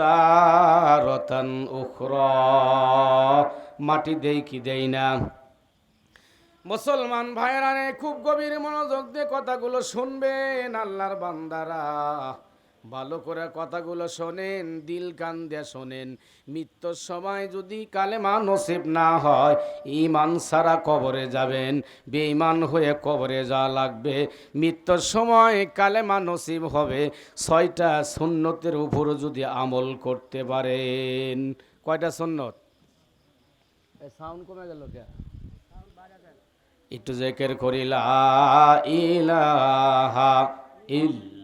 তারতান উখরা। মাটি দেই কি দেই না। মুসলমান ভাইরা খুব গভীর মনোযোগ দিয়ে কথাগুলো শুনবেন আল্লাহর বান্দারা। ভালো করে কথাগুলো শোনেন দিল কান দিয়ে শোনেন। মৃত্যুর সময় যদি কালেমা নসিব না হয় ইমান সারা কবরে যাবেন বেঈমান হয়ে কবরে যাওয়া লাগবে। মৃত্যুর সময় কালেমা নসিব হবে ছয়টা সুন্নতের উপর যদি আমল করতে পারেন। কয়টা সুন্নত? সাউন্ড কমে গেল কে? একটু জেকের করিলা ইলাহা ইলাহা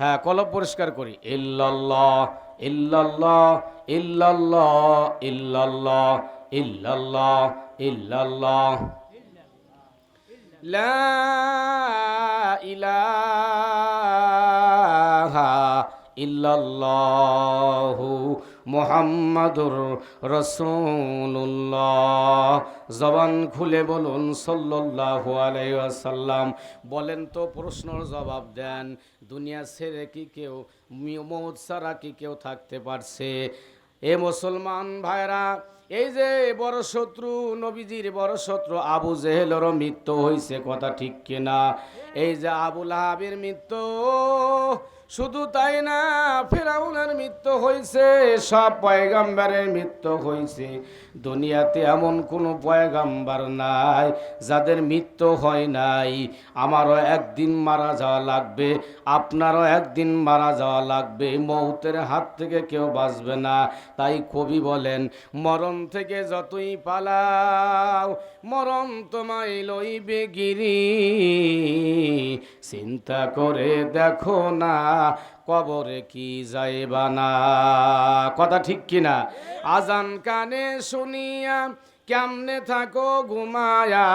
হ্যাঁ কলব পরিষ্কার করি। ইল্লাল্লাহ লা মুহাম্মাদুর রাসূলুল্লাহ। জবান খুলে বলুন, সাল্লাল্লাহু আলাইহি ওয়াসাল্লাম। বলেন তো, প্রশ্নর জবাব দেন। দুনিয়া ছেড়ে কি কেউ মৌত ছাড়া কি কেউ থাকতে পারছে? এ মুসলমান ভাইরা, এই যে বড় শত্রু, নবীজির বড় শত্রু আবু জেহেলেরও মৃত্যু হয়েছে কথা ঠিক কিনা? এই যে আবুল আহাবের মৃত্যু শুধু তাই না ফেরাউনের মৃত্যু হয়েছে সব পয়গাম্বারের মৃত্যু হয়েছে দুনিয়াতে এমন কোনো পয়গাম্বার নাই, যাদের মৃত্যু হয় নাই। আমারও একদিন মারা যাওয়া লাগবে, আপনারও একদিন মারা যাওয়া লাগবে। মৌতের হাত থেকে কেউ বাঁচবে না, তাই কবি বলেন, মরণ থেকে যতই পালাও, মরণ তোমায় লইবে গিরি। চিন্তা করে দেখো না কবরে কি যাইবা না? কথা ঠিক কিনা? আজান কানে শুনিয়া কেমনে থাকো ঘুমায়া?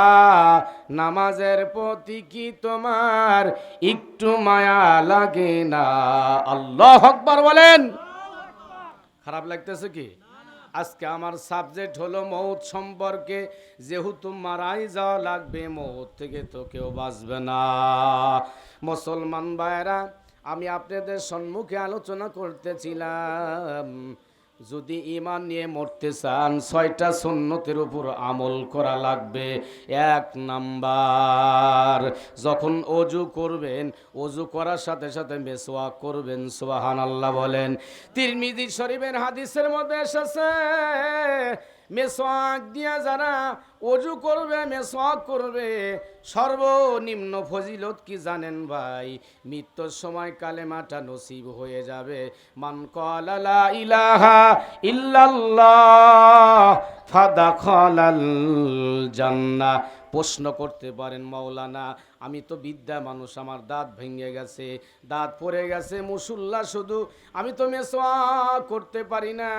নামাজের প্রতি কি তোমার একটু মায়া লাগে না? আল্লাহ আকবার বলেন। খারাপ লাগতেছে কি? আজকে আমার সাবজেক্ট হলো মৌত সম্পর্কে। যেহেতু মারাই যাওয়া লাগবে, মৌত থেকে তো কেউ বাঁচবে না। মুসলমান ভাইরা আমি আপনাদের সম্মুখে আলোচনা করতেছিলাম, যদি ইমান নিয়ে মরতে চান, ছয়টা সুন্নতের উপর আমল করা লাগবে। এক নাম্বার, যখন অজু করবেন, অজু করার সাথে সাথে মেসোয়াক করবেন সোহান আল্লাহ বলেন। তিরমিজি শরীফের হাদিসের মধ্যে এসেছে মেসোয়াক দিয়া যারা অজু করবে, মেসোয়াক করবে, সর্বনিম্ন ফজিলত কি জানেন ভাই? মৃত্যুর সময় কালেমাটা নসিব হয়ে যাবে। মান কলালা ইলাহা ইল্লাল্লাহ, ফাদাখালাল জান্নাহ। প্রশ্ন করতে পারেন, মাওলানা, আমি তো বিদ্যা মানুষ, আমার দাঁত ভেঙে গেছে, দাঁত পড়ে গেছে মুসুল্লা শুধু, আমি তো মেসোয়া করতে পারি না,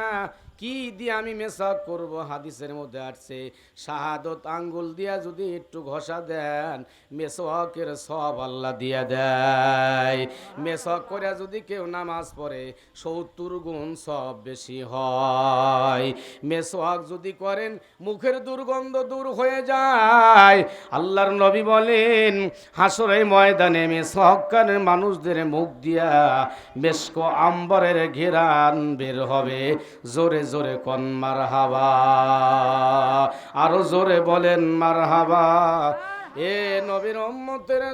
কি দিয়ে আমি মেসাক করব? হাদিসের মধ্যে আসছে, শাহাদত আঙ্গুল দিয়া যদি একটু ঘষা দেন মেসওয়াকের সব আল্লাহ দিয়া দেয়। মেসক করে যদি কেউ নামাজ পড়ে, সত্তর গুণ সব বেশি হয়। মেসওয়াক যদি করেন, মুখের দুর্গন্ধ দূর হয়ে যায়। আল্লাহর নবী বলেন হাসরে ময়দানে মে সহকারের মানুষদের মুখ দিয়া বেশক আম্বরের ঘেরান বের হবে। জোরে জোরে কন মার হাবা আরও জোরে বলেন মার হাবা এ নবীর উম্মতের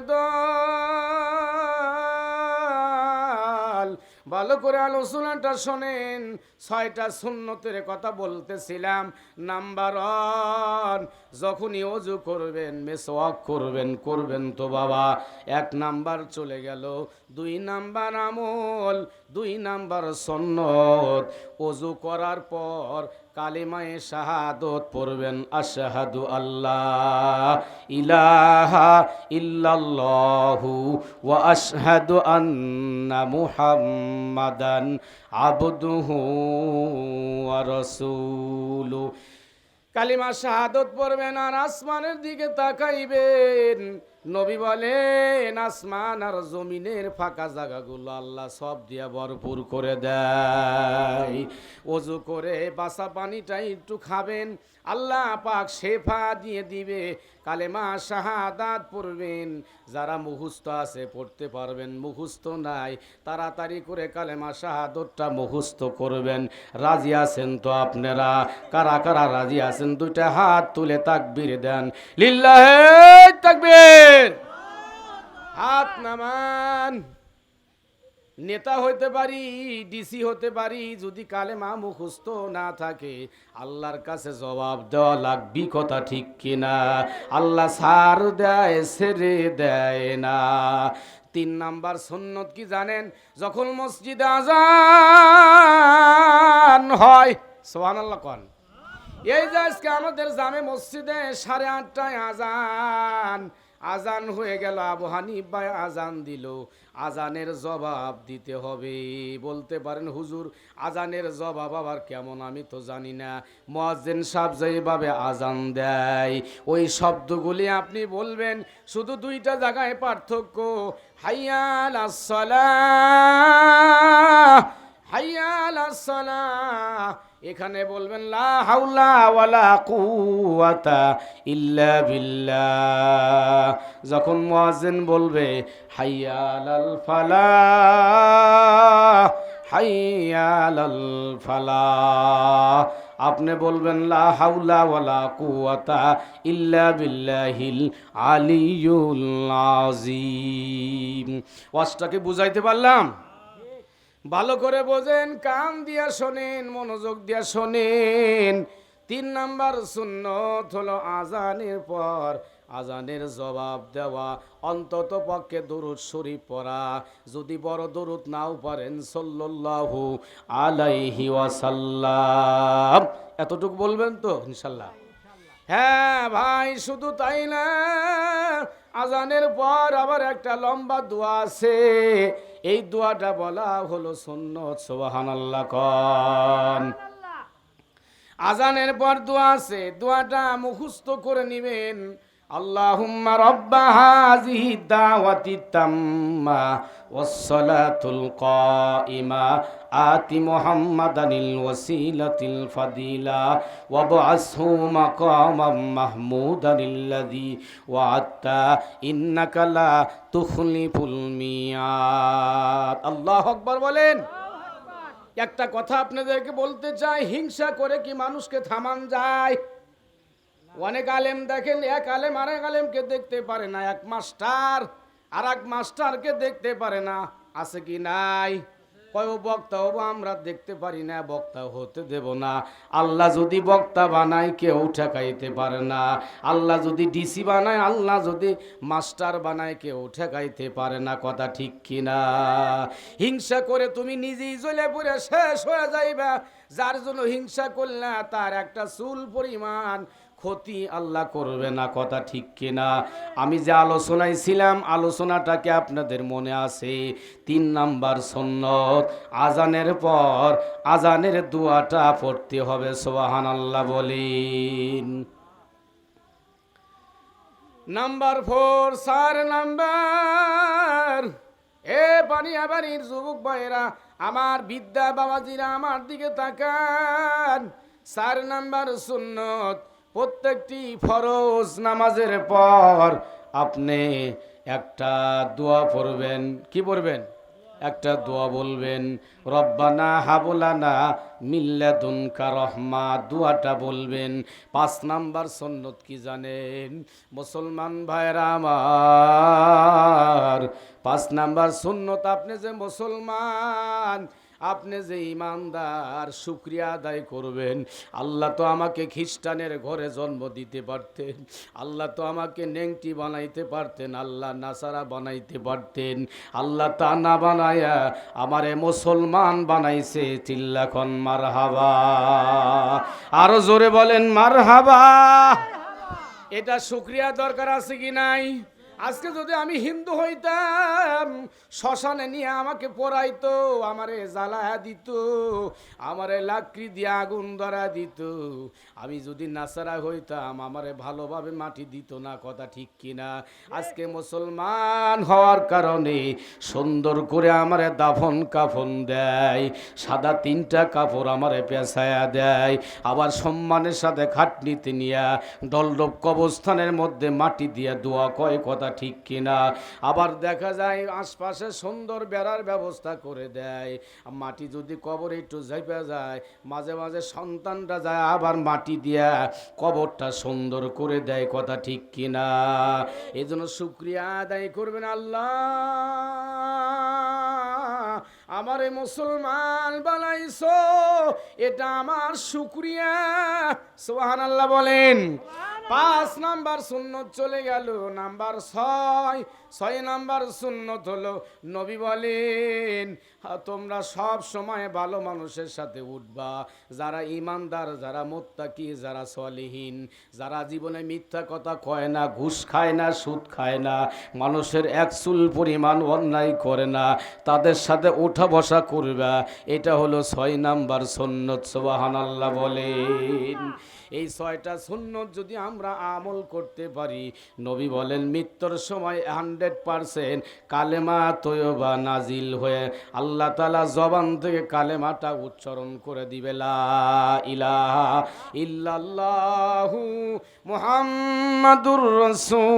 ভালো করে আলোচনাটা শোনেন। ছয়টা শূন্যতের কথা বলতেছিলাম। নাম্বার ওয়ান, যখনই অজু করবেন, মেসওয়াক করবেন করবেন তো বাবা। এক নাম্বার চলে গেল। দুই নাম্বার আমল, দুই নাম্বার সন্ন্যত। অজু করার পর কালিমায়ে শাহাদত পড়বেন আশাহাদু আল্লাহ ইলাহা ইল্লাল্লাহু ওয়া আশহাদু আন্না মুহাম্মাদান আবদুহু ওয়া রাসূলুহু। কালিমা শাহাদত পড়বেন আর আসমানের দিকে তাকাইবেন। নবী বলেন, আসমান আর জমিনের ফাঁকা জায়গাগুলো আল্লাহ সব দিয়া ভরপুর করে দেয়। অজু করে বাসা পানিটা একটু খাবেন আল্লাহ পাক শেফা দিয়ে দিবে, কালেমা শাহাদাত পড়বেন। যারা মুখস্থ আছে, পড়তে পারবেন, মুখস্থ নাই, তাড়াতাড়ি করে কালেমা শাহাদতটা মুখস্থ করবেন। রাজি আছেন তো আপনারা? কারা কারা রাজি আছেন? দুইটা হাত তুলে তাকবির দেন। লিল্লাহে তাকবীর! হাত নামান। নেতা হইতে পারি, ডিসি হতে পারি, যদি কালে মা মুখস্থ না থাকে, আল্লাহর কাছে জবাব দেওয়া লাগবি কথা ঠিক কিনা? আল্লাহ সার দেয়, সেরে দেয় না। তিন নাম্বার সুন্নত কি জানেন? যখন মসজিদে আজান হয় সোহান আল্লাহ কন। এই যে আজকে আমাদের জামে মসজিদে সাড়ে আটটায় আজান আজান হয়ে গেল, আবু হানিফ আজান দিল। আজানের জবাব দিতে হবে। বলতে পারেন, হুজুর, আজানের জবাব আবার কেমন? আমি তো জানি না। মোয়াজ্জেন সাহেব যেভাবে আজান দেয়, ওই শব্দগুলি আপনি বলবেন, শুধু দুইটা জায়গায় পার্থক্য। হাইয়াল আসসালাম হাইয়াল আসসালাহ এখানে বলবেন, লা হাওলা ওয়ালা কুওয়াতা ইল্লা বিল্লাহ। যখন মুয়াজ্জিন বলবে, হাইয়ালাল ফালাহ হাইয়ালাল ফালাহ। আপনি বলবেন, লা হাওলা ওয়ালা কুওয়াতা ইল্লা বিল্লাহিল আলিয়ুল আযীম। ওয়াজটাকে বুঝাইতে পারলাম? ভালো করে বোঝেন, কান দিয়া শোনেন, মনোযোগ দিয়া শোনেন। তিন নাম্বার সুন্নত হলো আজানের পর, আজানের জবাব দেওয়া, অন্তত পক্ষে দরুদ শরীফ পড়া। যদি বড় দরুদ নাও পারেন, সল্লাল্লাহু আলাইহি ওয়াসাল্লাম। এতটুকু বলবেন তো, ইনশাল্লাহ? হ্যাঁ ভাই, শুধু তাই না আজানের পর আবার একটা লম্বা দোয়া আছে। এই দোয়াটা বলা হলো সুন্নত সুবহানাল্লাহ কন। আজানের পর দোয়া আছে। দোয়াটা মুখস্থ করে নেবেন। আল্লাহুম্মা রব্বা হাযিহি দাওয়াতি তাম্মা ওয়াসসালাতুল কাইমা আতি মুহাম্মাদানিল ওয়াসিলাতিল ফাদিলা। ওয়াবআসহু মাকামাম মাহমুদানিল্লাযী ওয়া'আদতা। ইন্নাকা লা তুখলিফুল মিয়াদ। আল্লাহু আকবার বলেন। একটা কথা আপনাদেরকে বলতে চাই, হিংসা করে কি মানুষকে থামান যায়? অনেক আলেম দেখেন, এক আলেম আর এক আলেমকে দেখতে পারে না, এক মাস্টার আর এক মাস্টারকে দেখতে পারে না, আছে কি নাই? কয় বক্তা হব আমরা দেখতে পারি না, বক্তা হতে দেব না। আল্লাহ যদি বক্তা বানায়, কেউ ঠেকাইতে পারে না। আল্লাহ যদি ডিসি বানায়, আল্লাহ যদি মাস্টার বানায়, কেউ ঠেকাইতে পারে না। কথা ঠিক কিনা হিংসা করে তুমি নিজেই জ্বলে পড়ে শেষ হয়ে যাইবা। যার জন্য হিংসা করলে তার একটা চুল পরিমাণ ক্ষতি আল্লাহ করবে না, কথা ঠিক কিনা? আমি যে আলোচনায় ছিলাম আলোচনাটাকে আপনাদের মনে আছে? তিন নাম্বার সন্নত আজানের পর আজানের দোয়াটা পড়তে হবে সোহান আল্লাহ বলেন। নাম্বার ফোর, চার নাম্বার, এ পানিয়া বাড়ির যুবক ভাইয়েরা, আমার বিদ্যা বাবাজিরা আমার দিকে তাকান। চার নাম্বার সুন্নত প্রত্যেকটি ফরজ নামাজের পর আপনি একটা দোয়া পড়বেন। কি পড়বেন? একটা দোয়া বলবেন, রব্বানা হাবলানা মিল্লাদুনকা রহমা। দোয়াটা বলবেন, পাঁচ নাম্বার সন্নত কি জানেন? মুসলমান ভাইরা আমার, পাঁচ নাম্বার সুন্নত আপনি যে মুসলমান আপনি যে ইমানদার, শুক্রিয়া আদায় করবেন। আল্লাহ তো আমাকে খ্রিস্টানের ঘরে জন্ম দিতে পারতেন। আল্লাহ তো আমাকে নেংটি বানাইতে পারতেন, আল্লাহ নাসারা বানাইতে পারতেন। আল্লাহ তা না বানায়া আমারে মুসলমান বানাইছে, চিল্লাখন মার হাবা আরও জোরে বলেন মার হাবা এটা শুক্রিয়া দরকার আছে কি নাই? আজকে যদি আমি হিন্দু হইতাম, শ্মশানে নিয়ে আমাকে পড়াইতো, আমারে জ্বালা দিত, আমারে লাকড়ি দিয়ে আগুন ধরা দিত। আমি যদি নাসারা হইতাম, আমারে ভালোভাবে মাটি দিত না, কথা ঠিক কিনা? আজকে মুসলমান হওয়ার কারণে সুন্দর করে আমারে দাফন কাফন দেয়, সাদা তিনটা কাপড় আমারে পেঁচায়া দেয়, আবার সম্মানের সাথে খাটনিতে নিয়া ডলডব কবস্থানের মধ্যে মাটি দিয়ে দোয়া কয়, কথা ঠিক কিনা। আবার দেখা যায় আশপাশে সুন্দর বেড়ার ব্যবস্থা করে দেয়। মাটি যদি কবর একটু ঝাইপা যায়, মাঝে মাঝে সন্তানটা যায় আবার মাটি দিয়া কবরটা সুন্দর করে দেয়, কথা ঠিক কিনা। এই জন্য শুক্রিয়া আদায় করবেন আল্লাহ। আমারে মুসলমান বানাইছো, এটা আমার শুক্রিয়া। সোহান আল্লাহ বলেন। পাঁচ নাম্বার শূন্য চলে গেল নাম্বার ছয়। ছয় নাম্বার শূন্য হলো নবী বলেন "হা, তোমরা সব সময় ভালো মানুষের সাথে উঠবা। যারা ইমানদার, যারা মোত্তাকি, যারা সলিহীন, যারা জীবনে মিথ্যা কথা কয় না, ঘুষ খায় না, সুদ খায় না, মানুষের এক চুল পরিমাণ অন্যায় করে না, তাদের সাথে ওঠা বসা করবা। এটা হলো ছয় নাম্বার সন্ন্যত সোবাহান আল্লাহ বলেন। এই ছয়টা সুন্নত যদি আমরা আমল করতে পারি, নবী বলেন, মৃত্যুর সময় হান্ড্রেড পারসেন্ট কালেমা তৈবা নাজিল হয়ে আল্লাহ তালা জবান থেকে কালেমাটা উচ্চারণ করে দিবে ইল্লাল্লাহু মুহাম্মাদুর রাসূলুল্লাহ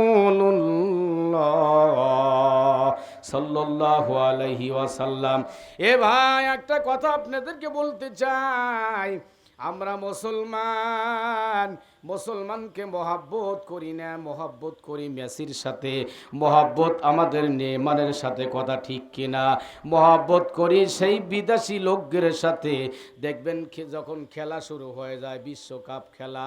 সাল্লাল্লাহু আলাইহি ওয়াসাল্লাম। এ ভাই, একটা কথা আপনাদেরকে বলতে চাই। আমরা মুসলমান মুসলমানকে মহাব্বত করি না, মহাব্বত করি মেসির সাথে। মহাব্বত আমাদের নেমানের সাথে কথা ঠিক কিনা? মহাব্বত করি সেই বিদেশি লোকদের সাথে। দেখবেন যখন খেলা শুরু হয়ে যায়, বিশ্বকাপ খেলা,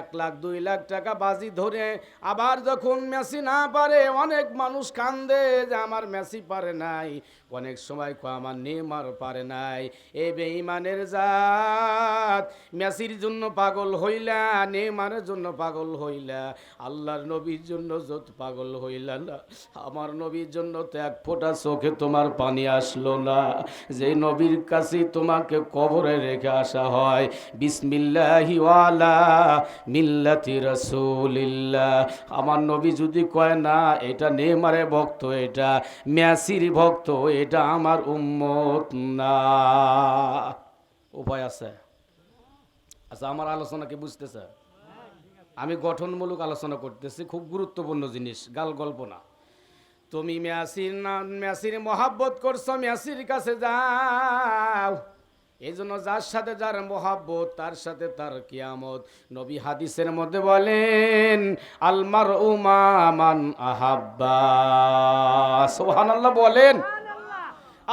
এক লাখ, দুই লাখ টাকা বাজি ধরে আবার যখন মেসি না পারে, অনেক মানুষ কান্দে যে আমার মেসি পারে নাই। অনেক সময় আমার নেমার পারে নাই। এই বেঈমানের জাত। মেসির জন্য পাগল হইলা নেমারের জন্য পাগল হইলা, আল্লাহর নবীর জন্য যত পাগল হইলা না, আমার নবীর জন্য তো এক ফোঁটা চোখে তোমার পানি আসলো না। যে নবীর কাছে তোমাকে কবরে রেখে আসা হয়, বিসমিল্লাহি ওয়ালা মিল্লাতি রাসূলিল্লাহ। আমার নবী যদি কয়, না, এটা নেমারে ভক্ত, এটা মেসির ভক্ত, এটা আমার উম্মত না। উপায় আছে? আচ্ছা আমার আলোচনা কি বুঝতেছে? আমি গঠনমূলক আলোচনা করতেছি খুব গুরুত্বপূর্ণ জিনিস গাল গল্প না তুমি মেয়াসির না মেয়াসির মহাব্বত করছ মেয়াসির কাছে যাও। এই জন্য যার সাথে যার মহাব্বত তার সাথে তার কিয়ামত। নবী হাদিসের মধ্যে বলেন আলমার উমামান আহাব্বা। সোহান আল্লাহ বলেন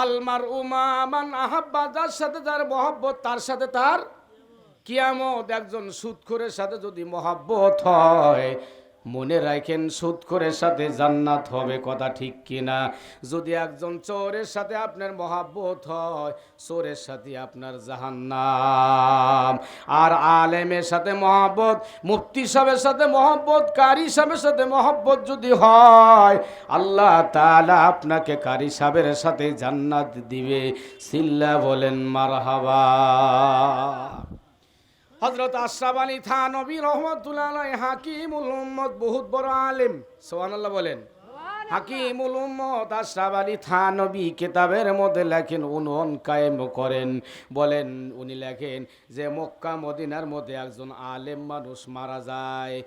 আলমার উমামান আহাব্বা যার সাথে যার মহাব্বত তার সাথে তার কিয়ামত একজন সুৎখোরের সাথে যদি মহাব্বত হয়, মনে রাখেন সুৎখোরের সাথে জান্নাত হবে কথা ঠিক কিনা? যদি একজন চোরের সাথে আপনার মহাব্বত হয়, চোরের সাথে আপনার জাহান্নাম। আর আলেমের সাথে মহাব্বত, মুফতি সাহেবের সাথে মহব্বত, কারি সাহেবের সাথে মহব্বত যদি হয়, আল্লাহ তাআলা আপনাকে কারি সাহেবের সাথে জান্নাত দিবে। সিল্লা বলেন, মারহাবা। হজরত আশরাফ আলী থানবী রহমতুল্লাহ আলাই হাকিমুল উম্মত বহুত বড় আলেম। সোহানাল্লাহ বলেন। হাকিমুল উম্মত আশরাফ আলী থানবী কিতাবের মধ্যে লেখেন উনন কায়েম করেন। বলেন উনি লেখেন যে মক্কা মদিনার মধ্যে একজন আলেম মানুষ মারা যায়।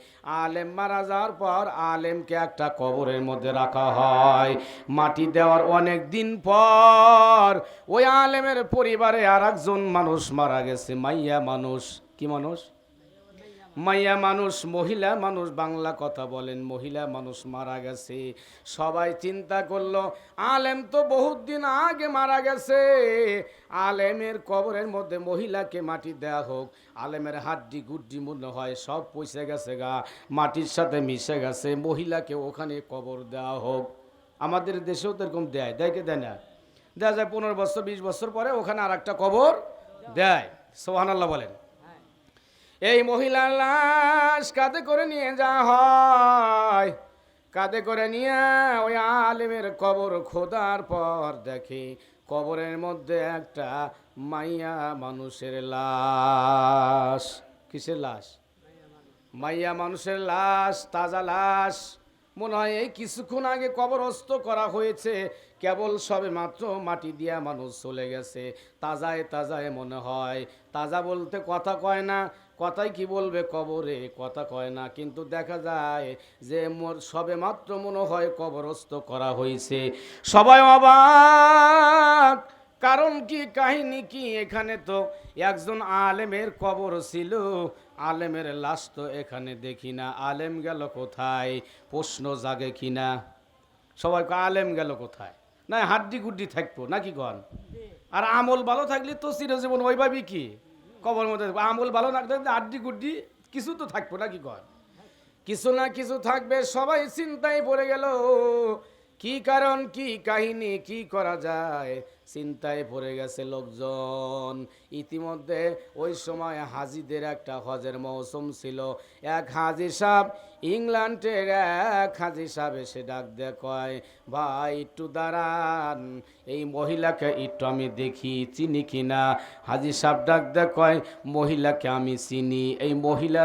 আলেম মারা যাওয়ার পর আলেমকে একটা কবরের মধ্যে রাখা হয়। মাটি দেওয়ার অনেক দিন পর ওই আলেমের পরিবারে আর একজন মানুষ মারা গেছে মাইয়া মানুষ। কি মানুষ? মাইয়া মানুষ, মহিলা মানুষ, বাংলা কথা বলেন, মহিলা মানুষ মারা গেছে। সবাই চিন্তা করল, আলেম তো বহুত দিন আগে মারা গেছে। আলেমের কবরের মধ্যে মহিলাকে মাটি দেয়া হোক, আলেমের হাড্ডি গুড্ডি মনে হয়, সব পয়সে গেছে গা, মাটির সাথে মিশে গেছে, মহিলাকে ওখানে কবর দেওয়া হোক। আমাদের দেশেও তো এরকম দেয় দেয় কে দেয় না? দেওয়া যায় পনেরো বছর, বিশ বছর পরে ওখানে আর একটা কবর দেয়। সোহানাল্লাহ বলেন। এই মহিলার লাশ কাঁধে করে নিয়ে যাওয়া হয়। কাঁধে করে নিয়ে ওই আলেমের কবর খোদার পর দেখে কবরের মধ্যে একটা মাইয়া মানুষের লাশ। কিসের লাশ? মাইয়া মানুষের লাশ, তাজা লাশ। মনে হয় এই কিছুক্ষণ আগে কবরস্থ করা হয়েছে। কেবল সবে মাত্র মাটি দিয়া মানুষ চলে গেছে। তাজায় তাজায় মনে হয়। তাজা বলতে কথা কয় না। কথাই কি বলবে কবরে? কথা কয় না কিন্তু দেখা যায় যে মোর সবে মাত্র মনে হয় কবরস্থ করা হয়েছে সবাই অবাক কারণ কি কাহিনী কি? এখানে তো একজন আলেমের কবর ছিল আলেমের লাশ তো এখানে দেখি না। আলেম গেল কোথায়? প্রশ্ন জাগে কিনা সবাই কয়, আলেম গেল কোথায়? না হাড্ডি গুড্ডি থাকব নাকি কন? আর আমল ভালো থাকলে তো চিরজীবন ওইভাবেই কি? কবর মধ্যে। আমল ভালো না আড্ডি গুড্ডি কিছু তো থাকব নাকি কর কিছু না কিছু থাকবে, সবাই চিন্তায় পড়ে গেল কি কারণ, কি কাহিনী, কি করা যায়? চিন্তায় পড়ে গেছে লোকজন। ইতিমধ্যে ওই সময় হাজিদের একটা হজের মৌসুম ছিল। এক হাজি সাহ ইংল্যান্ডের এক হাজি সাহেব এসে ডাক দিয়ে কয়, ভাই, একটু দাঁড়ান। এই মহিলাকে একটু আমি দেখি, চিনি কিনা হাজি সাহেব ডাক দিয়ে কয়, মহিলাকে আমি চিনি। এই মহিলার